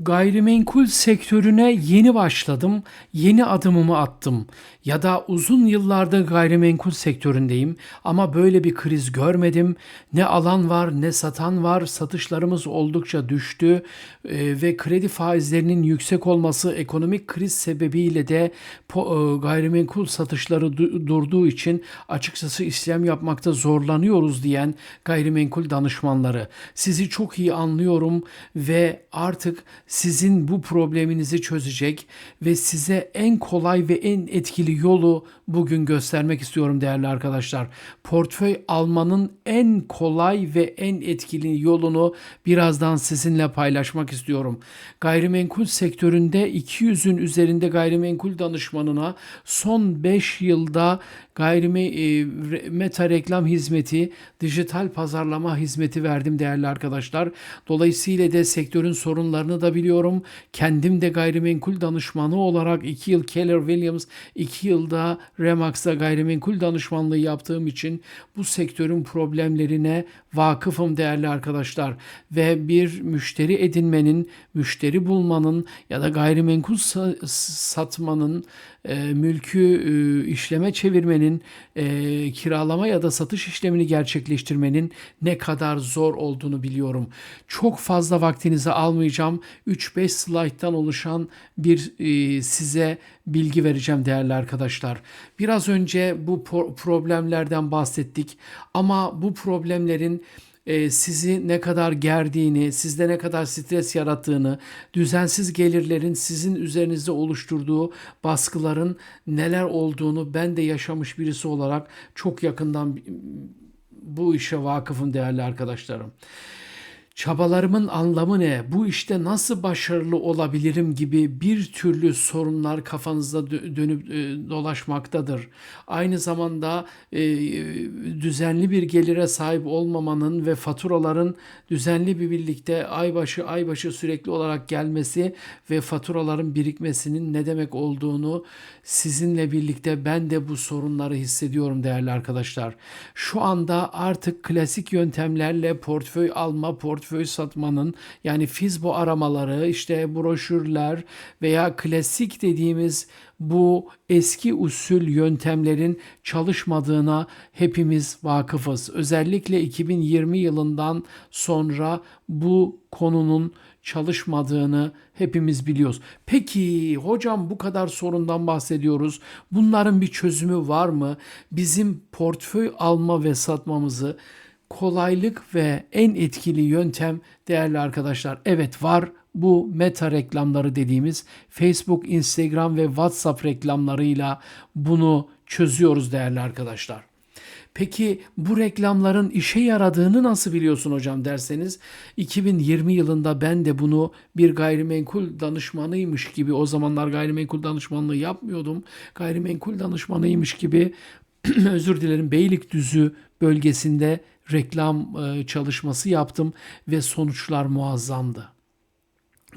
Gayrimenkul sektörüne yeni başladım, yeni adımımı attım. Ya da uzun yıllardır gayrimenkul sektöründeyim ama böyle bir kriz görmedim. Ne alan var, ne satan var. Satışlarımız oldukça düştü e, ve kredi faizlerinin yüksek olması ekonomik kriz sebebiyle de e, gayrimenkul satışları du- durduğu için açıkçası işlem yapmakta zorlanıyoruz diyen gayrimenkul danışmanları. Sizi çok iyi anlıyorum ve artık sizin bu probleminizi çözecek ve size en kolay ve en etkili yolu bugün göstermek istiyorum değerli arkadaşlar. Portföy almanın en kolay ve en etkili yolunu birazdan sizinle paylaşmak istiyorum. Gayrimenkul sektöründe 200'ün üzerinde gayrimenkul danışmanına son 5 yılda gayrime e, reklam hizmeti, dijital pazarlama hizmeti verdim değerli arkadaşlar. Dolayısıyla da sektörün sorunlarını da biliyorum. Kendim de gayrimenkul danışmanı olarak 2 yıl Keller Williams, 2 yılda Remax'ta gayrimenkul danışmanlığı yaptığım için bu sektörün problemlerine vakıfım değerli arkadaşlar. Ve bir müşteri edinmenin, müşteri bulmanın ya da gayrimenkul sa- satmanın, e, mülkü işleme çevirmenin, e, kiralama ya da satış işlemini gerçekleştirmenin ne kadar zor olduğunu biliyorum. Çok fazla vaktinizi almayacağım. 3-5 slayttan oluşan bir e, size bilgi vereceğim değerli arkadaşlar. Biraz önce bu problemlerden bahsettik ama bu problemlerin e, sizi ne kadar gerdiğini, sizde ne kadar stres yarattığını, düzensiz gelirlerin sizin üzerinizde oluşturduğu baskıların neler olduğunu ben de yaşamış birisi olarak çok yakından bu işe vakıfım değerli arkadaşlarım. Çabalarımın anlamı ne? Bu işte nasıl başarılı olabilirim gibi bir türlü sorunlar kafanızda dö- dönüp e, dolaşmaktadır. Aynı zamanda e, düzenli bir gelire sahip olmamanın ve faturaların düzenli bir birlikte ay başı ay başı sürekli olarak gelmesi ve faturaların birikmesinin ne demek olduğunu sizinle birlikte ben de bu sorunları hissediyorum değerli arkadaşlar. Şu anda artık klasik yöntemlerle portföy alma, portföy satmanın yani fizbo aramaları, işte broşürler veya klasik dediğimiz bu eski usul yöntemlerin çalışmadığına hepimiz vakıfız. Özellikle 2020 yılından sonra bu konunun çalışmadığını hepimiz biliyoruz. Peki hocam bu kadar sorundan bahsediyoruz. Bunların bir çözümü var mı? Bizim portföy alma ve satmamızı kolaylık ve en etkili yöntem değerli arkadaşlar evet var. Bu meta reklamları dediğimiz Facebook, Instagram ve WhatsApp reklamlarıyla bunu çözüyoruz değerli arkadaşlar. Peki bu reklamların işe yaradığını nasıl biliyorsun hocam derseniz 2020 yılında ben de bunu bir gayrimenkul danışmanıymış gibi o zamanlar gayrimenkul danışmanlığı yapmıyordum. Gayrimenkul danışmanıymış gibi özür dilerim Beylikdüzü bölgesinde reklam e, çalışması yaptım ve sonuçlar muazzamdı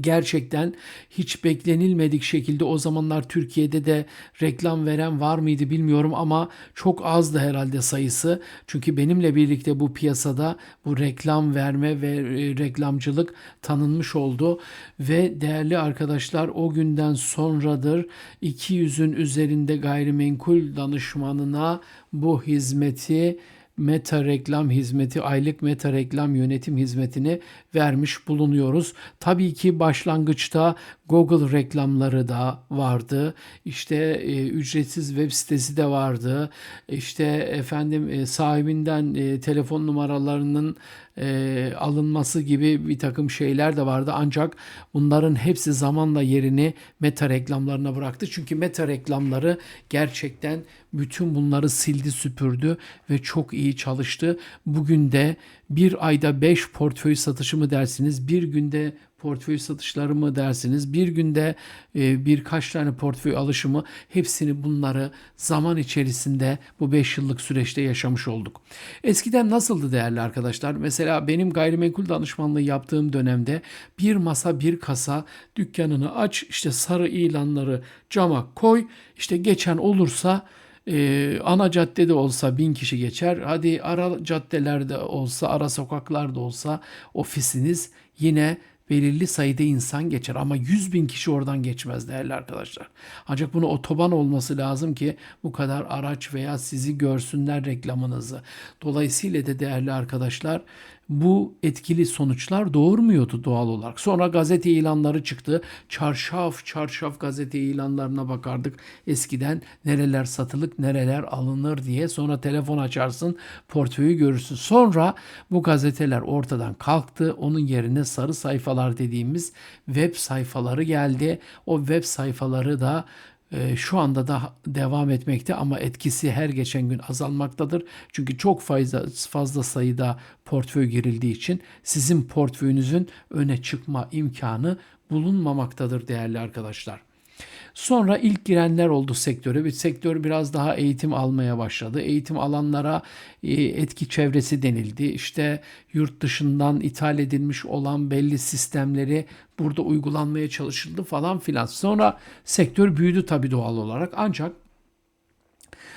gerçekten hiç beklenilmedik şekilde o zamanlar Türkiye'de de reklam veren var mıydı bilmiyorum ama çok azdı herhalde sayısı. Çünkü benimle birlikte bu piyasada bu reklam verme ve e, reklamcılık tanınmış oldu ve değerli arkadaşlar o günden sonradır 200'ün üzerinde gayrimenkul danışmanına bu hizmeti meta reklam hizmeti, aylık meta reklam yönetim hizmetini vermiş bulunuyoruz. Tabii ki başlangıçta Google reklamları da vardı. İşte e, ücretsiz web sitesi de vardı. İşte efendim e, sahibinden e, telefon numaralarının e, alınması gibi bir takım şeyler de vardı. Ancak bunların hepsi zamanla yerini meta reklamlarına bıraktı. Çünkü meta reklamları gerçekten bütün bunları sildi süpürdü ve çok iyi çalıştı. Bugün de bir ayda 5 portföy satışı mı dersiniz, bir günde portföy satışları mı dersiniz, bir günde e, birkaç tane portföy alışımı hepsini bunları zaman içerisinde bu 5 yıllık süreçte yaşamış olduk. Eskiden nasıldı değerli arkadaşlar? Mesela benim gayrimenkul danışmanlığı yaptığım dönemde bir masa bir kasa dükkanını aç işte sarı ilanları cama koy işte geçen olursa ee, ana caddede olsa bin kişi geçer. Hadi ara caddelerde olsa, ara sokaklarda olsa ofisiniz yine belirli sayıda insan geçer ama 100 bin kişi oradan geçmez değerli arkadaşlar. Ancak bunu otoban olması lazım ki bu kadar araç veya sizi görsünler reklamınızı. Dolayısıyla da değerli arkadaşlar bu etkili sonuçlar doğurmuyordu doğal olarak. Sonra gazete ilanları çıktı. Çarşaf çarşaf gazete ilanlarına bakardık. Eskiden nereler satılık nereler alınır diye. Sonra telefon açarsın portföyü görürsün. Sonra bu gazeteler ortadan kalktı. Onun yerine sarı sayfalar dediğimiz web sayfaları geldi. O web sayfaları da şu anda da devam etmekte ama etkisi her geçen gün azalmaktadır. Çünkü çok fazla, fazla sayıda portföy girildiği için sizin portföyünüzün öne çıkma imkanı bulunmamaktadır değerli arkadaşlar. Sonra ilk girenler oldu sektöre. Bir sektör biraz daha eğitim almaya başladı. Eğitim alanlara e, etki çevresi denildi. İşte yurt dışından ithal edilmiş olan belli sistemleri burada uygulanmaya çalışıldı falan filan. Sonra sektör büyüdü tabii doğal olarak. Ancak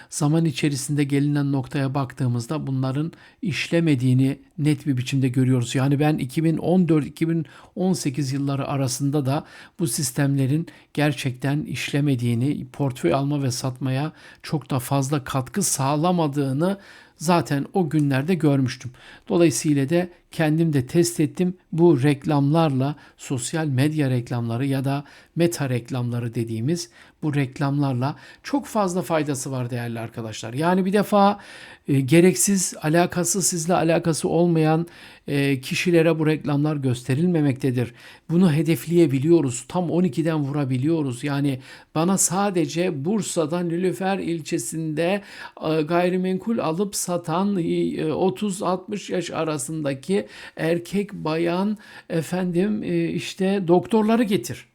zaman içerisinde gelinen noktaya baktığımızda bunların işlemediğini net bir biçimde görüyoruz. Yani ben 2014-2018 yılları arasında da bu sistemlerin gerçekten işlemediğini, portföy alma ve satmaya çok da fazla katkı sağlamadığını zaten o günlerde görmüştüm. Dolayısıyla da kendim de test ettim. Bu reklamlarla sosyal medya reklamları ya da meta reklamları dediğimiz bu reklamlarla çok fazla faydası var değerli arkadaşlar. Yani bir defa e, gereksiz, alakasız sizle alakası olmayan e, kişilere bu reklamlar gösterilmemektedir. Bunu hedefleyebiliyoruz. Tam 12'den vurabiliyoruz. Yani bana sadece Bursa'dan Nilüfer ilçesinde e, gayrimenkul alıp satan e, 30-60 yaş arasındaki erkek bayan efendim e, işte doktorları getir.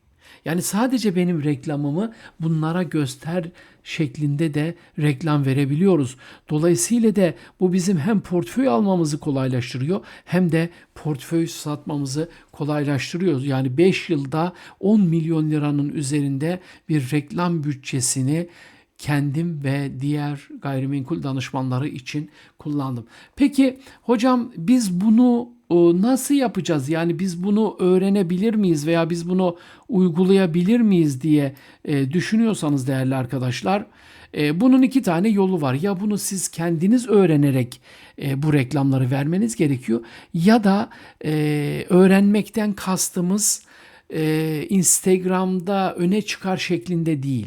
Yani sadece benim reklamımı bunlara göster şeklinde de reklam verebiliyoruz. Dolayısıyla da bu bizim hem portföy almamızı kolaylaştırıyor hem de portföy satmamızı kolaylaştırıyor. Yani 5 yılda 10 milyon liranın üzerinde bir reklam bütçesini kendim ve diğer gayrimenkul danışmanları için kullandım. Peki hocam biz bunu nasıl yapacağız? Yani biz bunu öğrenebilir miyiz veya biz bunu uygulayabilir miyiz diye e, düşünüyorsanız değerli arkadaşlar e, bunun iki tane yolu var. Ya bunu siz kendiniz öğrenerek bu reklamları vermeniz gerekiyor ya da öğrenmekten kastımız Instagram'da öne çıkar şeklinde değil.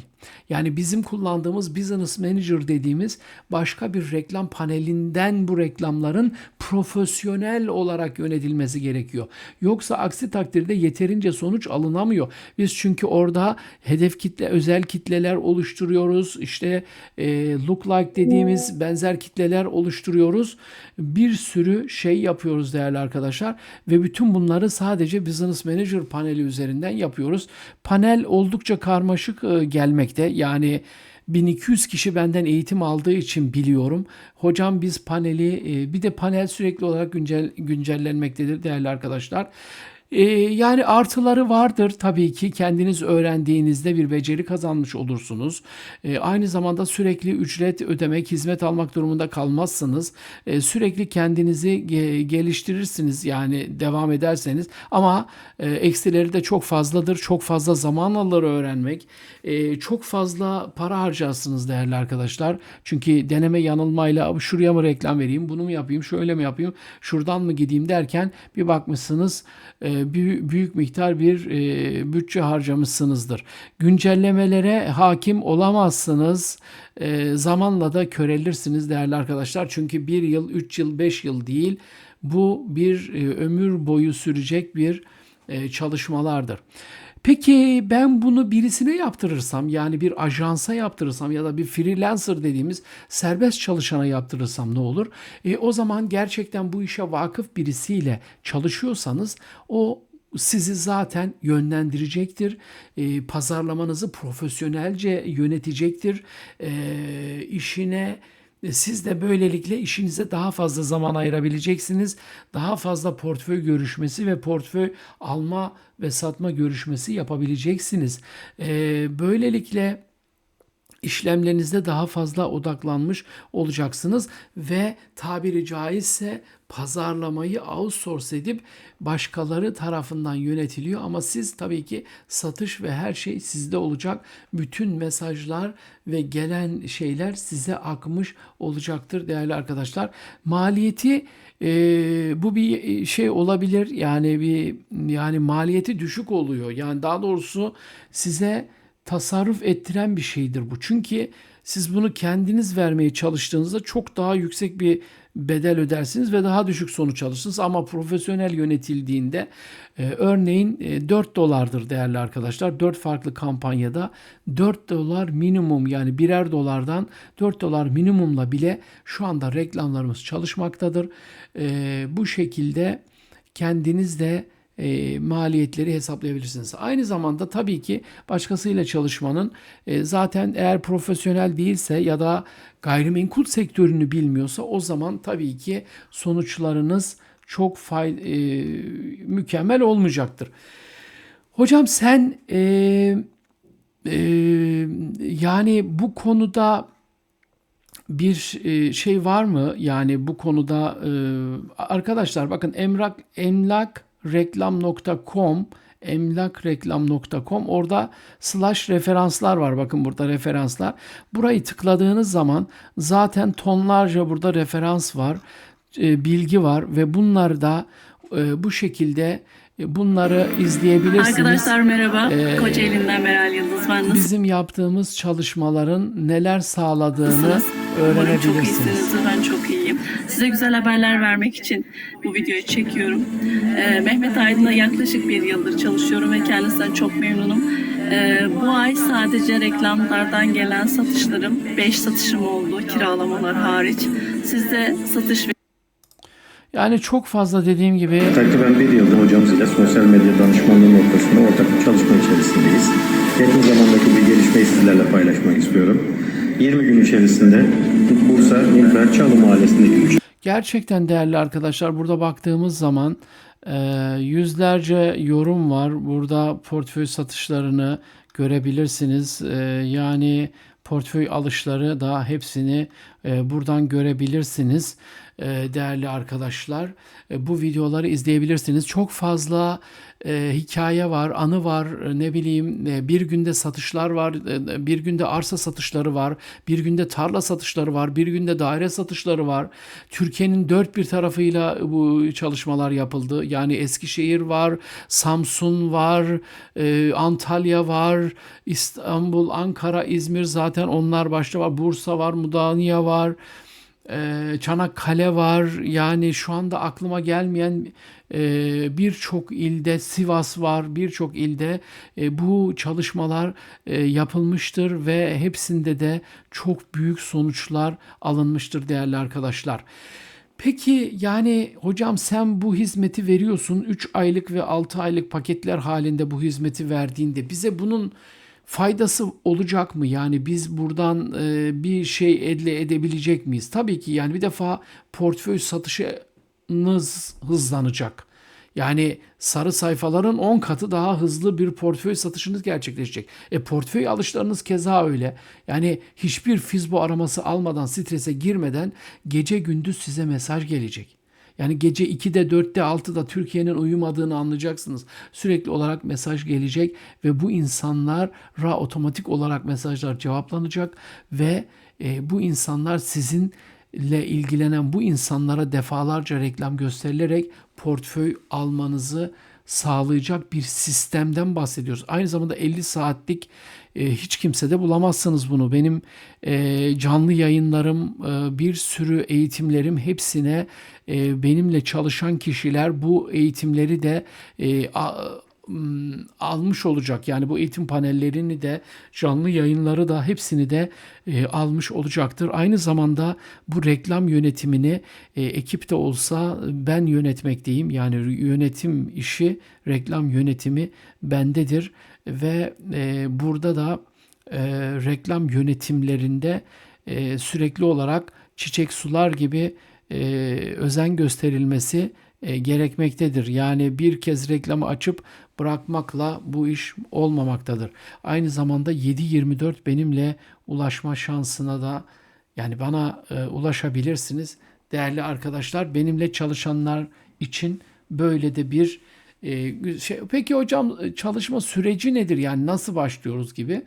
Yani bizim kullandığımız Business Manager dediğimiz başka bir reklam panelinden bu reklamların profesyonel olarak yönetilmesi gerekiyor. Yoksa aksi takdirde yeterince sonuç alınamıyor. Biz çünkü orada hedef kitle, özel kitleler oluşturuyoruz. İşte e, look like dediğimiz benzer kitleler oluştururuyoruz. Bir sürü şey yapıyoruz değerli arkadaşlar ve bütün bunları sadece Business Manager paneli üzerinden yapıyoruz. Panel oldukça karmaşık e, gelmekte. Yani 1200 kişi benden eğitim aldığı için biliyorum. Hocam biz paneli e, bir de panel sürekli olarak güncel güncellenmektedir değerli arkadaşlar. Ee, yani artıları vardır tabii ki kendiniz öğrendiğinizde bir beceri kazanmış olursunuz. Ee, aynı zamanda sürekli ücret ödemek, hizmet almak durumunda kalmazsınız. Ee, sürekli kendinizi ge- geliştirirsiniz yani devam ederseniz. Ama e, eksileri de çok fazladır. Çok fazla zaman alır öğrenmek. E, çok fazla para harcarsınız değerli arkadaşlar. Çünkü deneme yanılmayla şuraya mı reklam vereyim, bunu mu yapayım, şöyle mi yapayım, şuradan mı gideyim derken bir bakmışsınız e, büyük miktar bir e, bütçe harcamışsınızdır. Güncellemelere hakim olamazsınız. E, zamanla da körelirsiniz değerli arkadaşlar. Çünkü bir yıl, üç yıl, beş yıl değil. Bu bir e, ömür boyu sürecek bir çalışmalardır. Peki ben bunu birisine yaptırırsam yani bir ajansa yaptırırsam ya da bir freelancer dediğimiz serbest çalışana yaptırırsam ne olur? E, o zaman gerçekten bu işe vakıf birisiyle çalışıyorsanız o sizi zaten yönlendirecektir. E, pazarlamanızı profesyonelce yönetecektir. E, işine e, siz de böylelikle işinize daha fazla zaman ayırabileceksiniz. Daha fazla portföy görüşmesi ve portföy alma ve satma görüşmesi yapabileceksiniz. Ee, böylelikle işlemlerinizde daha fazla odaklanmış olacaksınız ve tabiri caizse pazarlamayı outsource edip başkaları tarafından yönetiliyor ama siz tabii ki satış ve her şey sizde olacak. Bütün mesajlar ve gelen şeyler size akmış olacaktır değerli arkadaşlar. Maliyeti e, bu bir şey olabilir yani bir yani maliyeti düşük oluyor. Yani daha doğrusu size tasarruf ettiren bir şeydir bu. Çünkü siz bunu kendiniz vermeye çalıştığınızda çok daha yüksek bir bedel ödersiniz ve daha düşük sonuç alırsınız. Ama profesyonel yönetildiğinde e, örneğin e, 4 dolardır değerli arkadaşlar. 4 farklı kampanyada 4 dolar minimum yani birer dolardan 4 dolar minimumla bile şu anda reklamlarımız çalışmaktadır. E, bu şekilde kendiniz de e, maliyetleri hesaplayabilirsiniz. Aynı zamanda tabii ki başkasıyla çalışmanın e, zaten eğer profesyonel değilse ya da gayrimenkul sektörünü bilmiyorsa o zaman tabii ki sonuçlarınız çok fay, e, mükemmel olmayacaktır. Hocam sen e, e, yani bu konuda bir e, şey var mı? Yani bu konuda e, arkadaşlar bakın emlak emlak reklam.com emlakreklam.com orada slash referanslar var. Bakın burada referanslar. Burayı tıkladığınız zaman zaten tonlarca burada referans var, e, bilgi var ve bunları da e, bu şekilde e, bunları izleyebilirsiniz. Arkadaşlar merhaba. Ee, Kocaeli'nden Meral Yıldız. Ben Bizim yaptığımız çalışmaların neler sağladığını öğrenebilirsiniz. Umarım çok iyisiniz. Ben çok iyiyim. Size güzel haberler vermek için bu videoyu çekiyorum. Ee, Mehmet Aydın'la yaklaşık bir yıldır çalışıyorum ve kendisinden çok memnunum. Ee, bu ay sadece reklamlardan gelen satışlarım 5 satışım oldu kiralamalar hariç. Sizde satış ve Yani çok fazla dediğim gibi Takriben bir yıldır hocamızla sosyal medya danışmanlığı noktasında ortak bir çalışma içerisindeyiz. Yakın zamandaki bir gelişmeyi sizlerle paylaşmak istiyorum. 20 gün içerisinde Bursa, Nilüfer, Çalı Mahallesi'ndeki 3 Gerçekten değerli arkadaşlar burada baktığımız zaman e, yüzlerce yorum var. Burada portföy satışlarını görebilirsiniz. E, yani portföy alışları da hepsini e, buradan görebilirsiniz değerli arkadaşlar. E, bu videoları izleyebilirsiniz. Çok fazla e, hikaye var, anı var, e, ne bileyim e, bir günde satışlar var, e, bir günde arsa satışları var, bir günde tarla satışları var, bir günde daire satışları var. Türkiye'nin dört bir tarafıyla bu çalışmalar yapıldı. Yani Eskişehir var, Samsun var, e, Antalya var, İstanbul, Ankara, İzmir zaten onlar başta var. Bursa var, Mudanya var. E, Çanakkale var. Yani şu anda aklıma gelmeyen e, birçok ilde Sivas var birçok ilde. E, bu çalışmalar e, yapılmıştır ve hepsinde de çok büyük sonuçlar alınmıştır değerli arkadaşlar. Peki yani hocam sen bu hizmeti veriyorsun. 3 aylık ve 6 aylık paketler halinde bu hizmeti verdiğinde bize bunun faydası olacak mı? Yani biz buradan e, bir şey elde edebilecek miyiz? Tabii ki yani bir defa portföy satışınız hızlanacak. Yani sarı sayfaların 10 katı daha hızlı bir portföy satışınız gerçekleşecek. E portföy alışlarınız keza öyle. Yani hiçbir fizbo araması almadan, strese girmeden gece gündüz size mesaj gelecek. Yani gece 2'de, 4'te, 6'da Türkiye'nin uyumadığını anlayacaksınız. Sürekli olarak mesaj gelecek ve bu insanlara otomatik olarak mesajlar cevaplanacak ve e, bu insanlar sizinle ilgilenen bu insanlara defalarca reklam gösterilerek portföy almanızı sağlayacak bir sistemden bahsediyoruz. Aynı zamanda 50 saatlik e, hiç kimse de bulamazsınız bunu. Benim e, canlı yayınlarım, e, bir sürü eğitimlerim hepsine e, benimle çalışan kişiler bu eğitimleri de e, a, almış olacak. Yani bu eğitim panellerini de canlı yayınları da hepsini de e, almış olacaktır. Aynı zamanda bu reklam yönetimini e, ekipte olsa ben yönetmekteyim. Yani yönetim işi, reklam yönetimi bendedir ve e, burada da e, reklam yönetimlerinde e, sürekli olarak çiçek sular gibi e, özen gösterilmesi e, gerekmektedir. Yani bir kez reklamı açıp bırakmakla bu iş olmamaktadır. Aynı zamanda 7-24 benimle ulaşma şansına da yani bana e, ulaşabilirsiniz. Değerli arkadaşlar benimle çalışanlar için böyle de bir e, şey, peki hocam e, çalışma süreci nedir? Yani nasıl başlıyoruz gibi.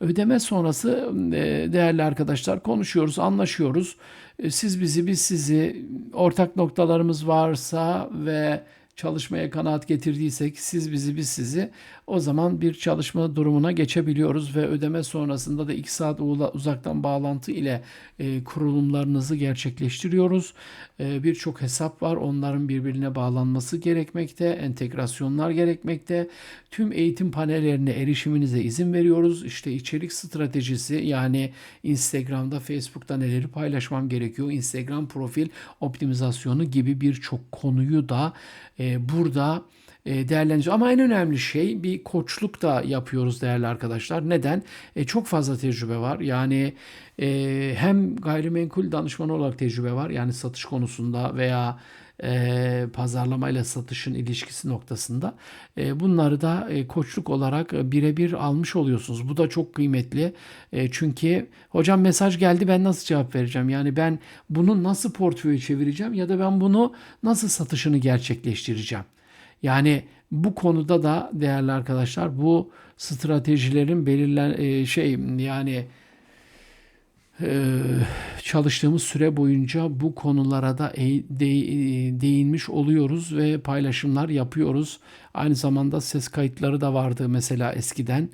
Ödeme sonrası e, değerli arkadaşlar konuşuyoruz, anlaşıyoruz. E, Siz bizi, biz sizi ortak noktalarımız varsa ve çalışmaya kanaat getirdiysek siz bizi biz sizi o zaman bir çalışma durumuna geçebiliyoruz ve ödeme sonrasında da 2 saat uzaktan bağlantı ile e, kurulumlarınızı gerçekleştiriyoruz. E, Birçok hesap var. Onların birbirine bağlanması gerekmekte, entegrasyonlar gerekmekte. Tüm eğitim panellerine erişiminize izin veriyoruz. İşte içerik stratejisi yani Instagram'da, Facebook'ta neleri paylaşmam gerekiyor, Instagram profil optimizasyonu gibi birçok konuyu da e, burada e, değerlendirici. Ama en önemli şey bir koçluk da yapıyoruz değerli arkadaşlar. Neden? E, çok fazla tecrübe var. Yani e, hem gayrimenkul danışmanı olarak tecrübe var. Yani satış konusunda veya e, pazarlamayla satışın ilişkisi noktasında. E, bunları da e, koçluk olarak e, birebir almış oluyorsunuz. Bu da çok kıymetli. E, çünkü hocam mesaj geldi ben nasıl cevap vereceğim? Yani ben bunu nasıl portföye çevireceğim ya da ben bunu nasıl satışını gerçekleştireceğim? Yani bu konuda da değerli arkadaşlar bu stratejilerin belirlen e, şey yani e, çalıştığımız süre boyunca bu konulara da e- de- değinmiş oluyoruz ve paylaşımlar yapıyoruz. Aynı zamanda ses kayıtları da vardı mesela eskiden.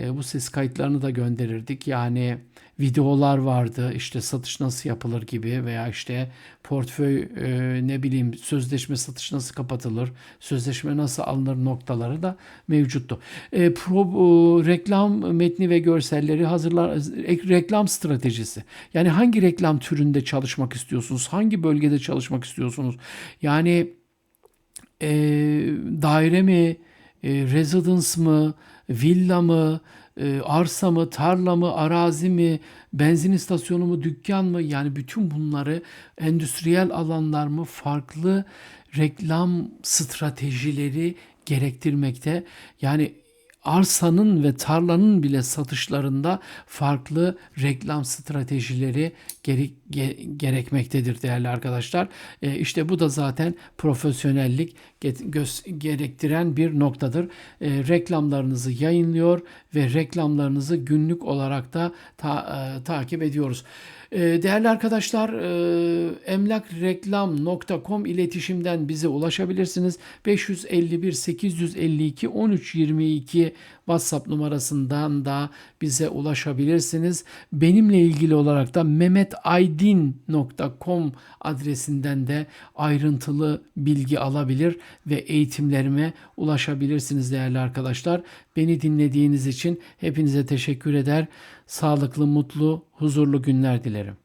E, bu ses kayıtlarını da gönderirdik. Yani videolar vardı işte satış nasıl yapılır gibi veya işte portföy e, ne bileyim sözleşme satış nasıl kapatılır, sözleşme nasıl alınır noktaları da mevcuttu. E, pro, e, reklam metni ve görselleri hazırlar, ek- reklam stratejisi. Yani hangi reklam türünde çalışmak istiyorsunuz, hangi bölgede çalışmak istiyorsunuz? Yani e, daire mi, e, residence mı, villa mı, e, arsa mı, tarla mı, arazi mi, benzin istasyonu mu, dükkan mı? Yani bütün bunları endüstriyel alanlar mı, farklı reklam stratejileri gerektirmekte. Yani arsanın ve tarlanın bile satışlarında farklı reklam stratejileri gere- ge- gerekmektedir değerli arkadaşlar. E, işte bu da zaten profesyonellik gerektiren bir noktadır. E, reklamlarınızı yayınlıyor ve reklamlarınızı günlük olarak da ta- e, takip ediyoruz. E, değerli arkadaşlar e, emlakreklam.com iletişimden bize ulaşabilirsiniz. 551 852 13 22 WhatsApp numarasından da bize ulaşabilirsiniz. Benimle ilgili olarak da mehmetaydin.com adresinden de ayrıntılı bilgi alabilir ve eğitimlerime ulaşabilirsiniz değerli arkadaşlar. Beni dinlediğiniz için hepinize teşekkür eder. Sağlıklı, mutlu, huzurlu günler dilerim.